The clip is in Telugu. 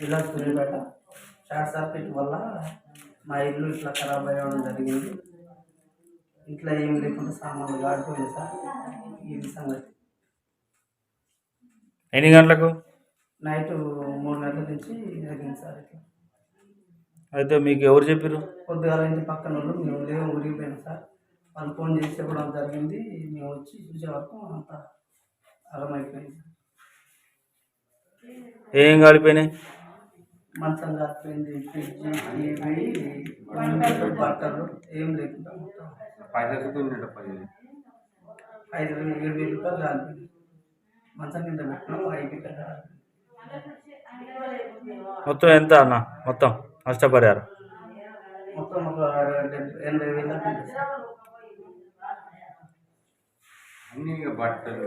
జిల్లా సూర్యపేట షార్ట్ సర్క్యూట్ వల్ల మా ఇల్లు ఇట్లా ఖరాబ్ అయ్యడం జరిగింది. ఇంట్లో ఏం లేకుండా సామాన్లు కాడిపోయింది సార్. ఇది సంగతి. ఎన్ని గంటలకు? నైట్ మూడు గంటల నుంచి జరిగింది సార్ ఇట్లా. అయితే మీకు ఎవరు చెప్పారు పొద్దుగాల ఇంటి పక్కన వాళ్ళు మేము లేవు ఊరిగిపోయాం సార్. వాళ్ళు ఫోన్ చేసి చెప్పడం జరిగింది. మేము వచ్చి చూసే వరకు అంతా అర్థమైపోయింది సార్. ఏం కాలిపోయినాయి? మంచం ఫ్రిడ్జ్ బట్టలు ఏం లేకుండా మొత్తం. ఐదు వేలు ఏడు వేలు రూపాయలు కాలిపోయింది మంచం కింద పెట్టినాం ఐదు మొత్తం ఎంత అన్న? మొత్తం నష్టపరిహారం? మొత్తం ఒక ఎనభై వేలు అన్ని బట్టలు